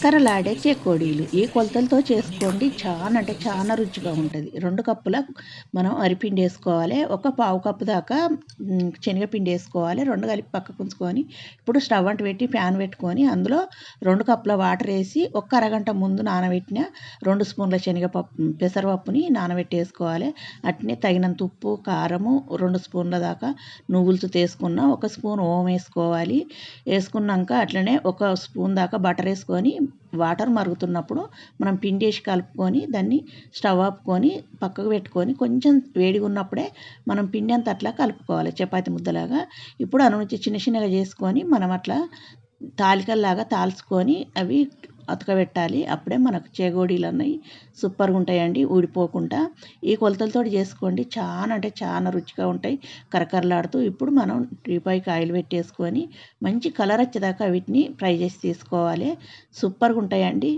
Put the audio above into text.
సరలాడే చేకోడీలు. ఈ కొలతలతో చేసుకోండి? చాలా అంటే చాలా రుచిగా ఉంటుంది. రెండు కప్పుల మనం అరిపిండి వేసుకోవాలి. ఒక పావు కప్పు దాకా శనగపిండి వేసుకోవాలి. రెండు కలిపి పక్కకు ఉంచుకొని ఇప్పుడు స్టవ్ అంట పెట్టి ఫ్యాన్ పెట్టుకొని అందులో రెండు కప్పుల వాటర్ వేసి ఒక్క అరగంట ముందు నానబెట్టిన రెండు స్పూన్ల శనగపప్పు పెసరపప్పుని నానబెట్టి వేసుకోవాలి. అట్నే తగినంత ఉప్పు కారము రెండు స్పూన్ల దాకా నువ్వులతో తీసుకున్న ఒక స్పూన్ ఓం వేసుకోవాలి. వేసుకున్నాక అట్లనే ఒక స్పూన్ దాకా బటర్ వేసుకొని వాటర్ మరుగుతున్నప్పుడు మనం పిండి వేసి కలుపుకొని దాన్ని స్టవ్ ఆపుకొని పక్కకు పెట్టుకొని కొంచెం వేడిగా ఉన్నప్పుడే మనం పిండి అంతా అట్లా కలుపుకోవాలి చపాతి ముద్దలాగా. ఇప్పుడు అను నుంచి చిన్న చిన్నగా చేసుకొని మనం అట్లా తాలికల్లాగా తాల్చుకొని అవి అతకబెట్టాలి. అప్పుడే మనకు చేగోడీలు అన్నీ సూపర్గా ఉంటాయండి ఊడిపోకుండా. ఈ కొలతలతో చేసుకోండి. చాలా అంటే చాలా రుచిగా ఉంటాయి. కరకరలాడుతూ ఇప్పుడు మనం టీపాయికి ఆయిల్ పెట్టేసుకొని మంచి కలర్ వచ్చేదాకా వీటిని ఫ్రై చేసి తీసుకోవాలి. సూపర్గా ఉంటాయండి.